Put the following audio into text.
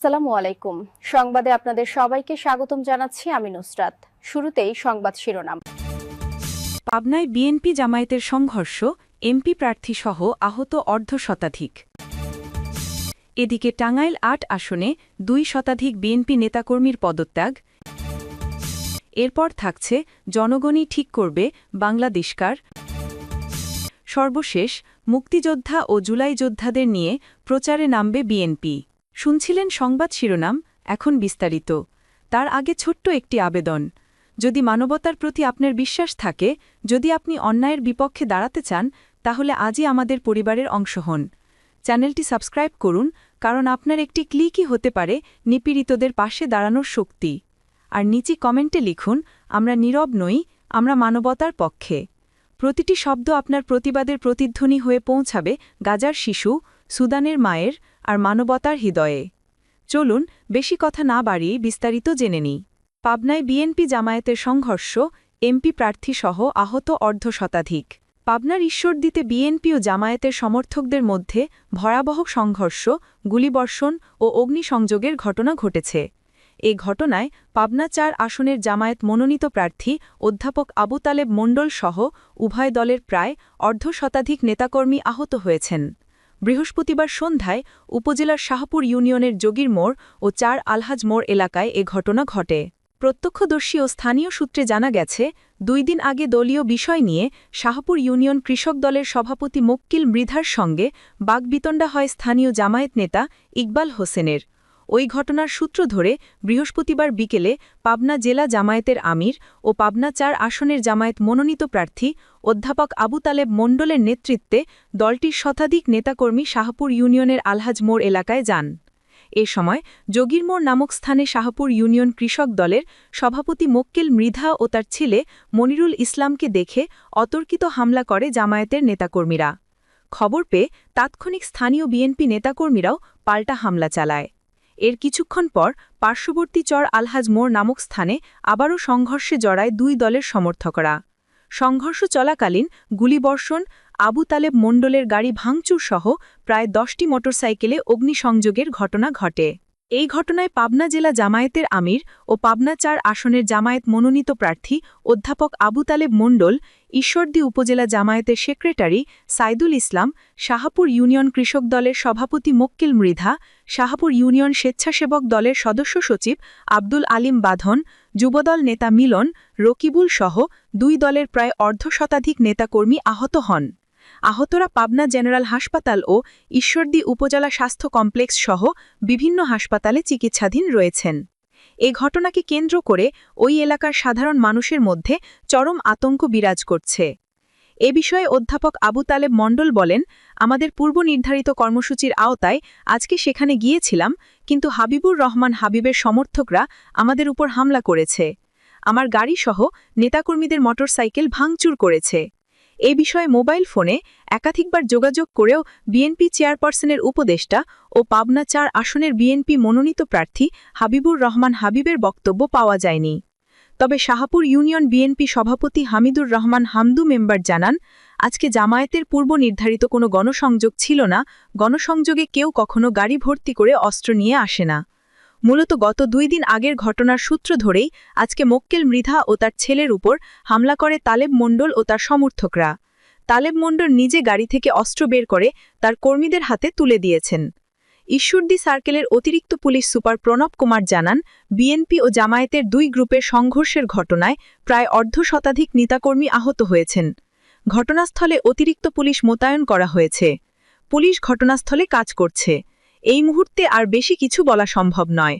আসসালামু আলাইকুম। সংবাদে আপনাদের সবাইকে স্বাগতম জানাচ্ছি আমি নুসরাত। শুরুতেই সংবাদ শিরোনাম। পাবনায় বিএনপি জামায়াতের সংঘর্ষ, এমপি প্রার্থীসহ আহত অর্ধ শতাধিক। এদিকে টাঙ্গাইল আট আসনে দুই শতাধিক বিএনপি নেতাকর্মীর পদত্যাগ। এরপর থাকছে জনগণই ঠিক করবে বাংলাদেশকার সর্বশেষ, মুক্তিযোদ্ধা ও জুলাই যোদ্ধাদের নিয়ে প্রচারে নামবে বিএনপি। শুনছিলেন সংবাদ শিরোনাম, এখন বিস্তারিত। তার আগে ছোট্ট একটি আবেদন। যদি মানবতার প্রতি আপনার বিশ্বাস থাকে, যদি আপনি অন্যায়ের বিপক্ষে দাঁড়াতে চান, তাহলে আজই আমাদের পরিবারের অংশ হন। চ্যানেলটি সাবস্ক্রাইব করুন, কারণ আপনার একটি ক্লিকই হতে পারে নিপীড়িতদের পাশে দাঁড়ানোর শক্তি। আর নিচে কমেন্টে লিখুন, আমরা নীরব নই, আমরা মানবতার পক্ষে। প্রতিটি শব্দ আপনার প্রতিবাদের প্রতিধ্বনি হয়ে পৌঁছাবে গাজার শিশু সুদানের মায়ের আর মানবতার হৃদয়ে। চলুন বেশি কথা না বাড়িয়ে বিস্তারিত জেনে নিই। পাবনায় বিএনপি জামায়াতের সংঘর্ষ, এমপি প্রার্থীসহ আহত অর্ধ শতাধিক পাবনার ঈশ্বরদীতে বিএনপি ও জামায়াতের সমর্থকদের মধ্যে ভয়াবহ সংঘর্ষ, গুলিবর্ষণ ও অগ্নিসংযোগের ঘটনা ঘটেছে। এ ঘটনায় পাবনা চার আসনের জামায়াত মনোনীত প্রার্থী অধ্যাপক আবু তালেব মণ্ডল সহ উভয় দলের প্রায় অর্ধ শতাধিক নেতাকর্মী আহত হয়েছেন। বৃহস্পতিবার সন্ধ্যায় উপজেলার শাহপুর ইউনিয়নের যোগীর মোড় ও চার আলহাজ মোড় এলাকায় এ ঘটনা ঘটে। প্রত্যক্ষদর্শী ও স্থানীয় সূত্রে জানা গেছে, দুই দিন আগে দলীয় বিষয় নিয়ে শাহপুর ইউনিয়ন কৃষক দলের সভাপতি মক্কিল মৃধার সঙ্গে বাগবিতণ্ডা হয় স্থানীয় জামায়াত নেতা ইকবাল হোসেনের। ওই ঘটনার সূত্র ধরে বৃহস্পতিবার বিকেলে পাবনা জেলা জামায়াতের আমির ও পাবনা চার আসনের জামায়াত মনোনীত প্রার্থী অধ্যাপক আবু তালেব মণ্ডলের নেতৃত্বে দলটির শতাধিক নেতাকর্মী শাহপুর ইউনিয়নের আলহাজ মোড় এলাকায় যান। এ সময় যোগীরমোড় নামক স্থানে শাহপুর ইউনিয়ন কৃষক দলের সভাপতি মক্কেল মৃধা ও তার ছেলে মনিরুল ইসলামকে দেখে অতর্কিত হামলা করে জামায়াতের নেতাকর্মীরা। খবর পেয়ে তাৎক্ষণিক স্থানীয় বিএনপি নেতাকর্মীরাও পাল্টা হামলা চালায়। এর কিছুক্ষণ পর পার্শ্ববর্তী চর আলহাজ মোড় নামক স্থানে আবারও সংঘর্ষে জড়ায় দুই দলের সমর্থকরা। সংঘর্ষ চলাকালীন গুলিবর্ষণ, আবু তালেব মণ্ডলের গাড়ি ভাঙচুর সহ প্রায় দশটি মোটরসাইকেলে অগ্নিসংযোগের ঘটনা ঘটে। এই ঘটনায় পাবনা জেলা জামায়াতের আমির ও পাবনা চার আসনের জামায়াত মনোনীত প্রার্থী অধ্যাপক আবু তালেব মণ্ডল, ঈশ্বরদী উপজেলা জামায়াতের সেক্রেটারি সাইদুল ইসলাম, শাহাপুর ইউনিয়ন কৃষক দলের সভাপতি মক্কিল মৃধা, শাহাপুর ইউনিয়ন স্বেচ্ছাসেবক দলের সদস্য সচিব আব্দুল আলিম বাঁধন, যুবদল নেতা মিলন, রকিবুল সহ দুই দলের প্রায় অর্ধশতাধিক নেতাকর্মী আহত হন। আহতরা পাবনা জেনারেল হাসপাতাল ও ঈশ্বরদী উপজেলা স্বাস্থ্য কমপ্লেক্স সহ বিভিন্ন হাসপাতালে চিকিৎসাধীন রয়েছেন। এ ঘটনাকে কেন্দ্র করে ওই এলাকার সাধারণ মানুষের মধ্যে চরম আতঙ্ক বিরাজ করছে। এ বিষয়ে অধ্যাপক আবু তালেব মণ্ডল বলেন, আমাদের পূর্ব নির্ধারিত কর্মসূচির আওতায় আজকে সেখানে গিয়েছিলাম, কিন্তু হাবিবুর রহমান হাবিবের সমর্থকরা আমাদের উপর হামলা করেছে। আমার গাড়িসহ নেতাকর্মীদের মোটরসাইকেল ভাঙচুর করেছে। এ বিষয়ে মোবাইল ফোনে একাধিকবার যোগাযোগ করেও বিএনপি চেয়ারপারসনের উপদেষ্টা ও পাবনা চার আসনের বিএনপি মনোনীত প্রার্থী হাবিবুর রহমান হাবিবের বক্তব্য পাওয়া যায়নি। তবে শাহাপুর ইউনিয়ন বিএনপি সভাপতি হামিদুর রহমান হামদু মেম্বার জানান, আজকে জামায়াতের পূর্ব নির্ধারিত কোনো গণসংযোগ ছিল না, গণসংযোগে কেউ কখনো গাড়ি ভর্তি করে অস্ত্র নিয়ে আসে না। মূলত গত দুই দিন আগের ঘটনার সূত্র ধরেই আজকে মক্কেল মৃধা ও তার ছেলের উপর হামলা করে তালেব মণ্ডল ও তার সমর্থকরা। তালেব মণ্ডল নিজে গাড়ি থেকে অস্ত্র বের করে তার কর্মীদের হাতে তুলে দিয়েছেন। ঈশ্বরদি সার্কেলের অতিরিক্ত পুলিশ সুপার প্রণব কুমার জানান, বিএনপি ও জামায়াতের দুই গ্রুপের সংঘর্ষের ঘটনায় প্রায় অর্ধ শতাধিক নেতাকর্মী আহত হয়েছেন। ঘটনাস্থলে অতিরিক্ত পুলিশ মোতায়েন করা হয়েছে। পুলিশ ঘটনাস্থলে কাজ করছে। এই মুহূর্তে আর বেশি কিছু বলা সম্ভব নয়।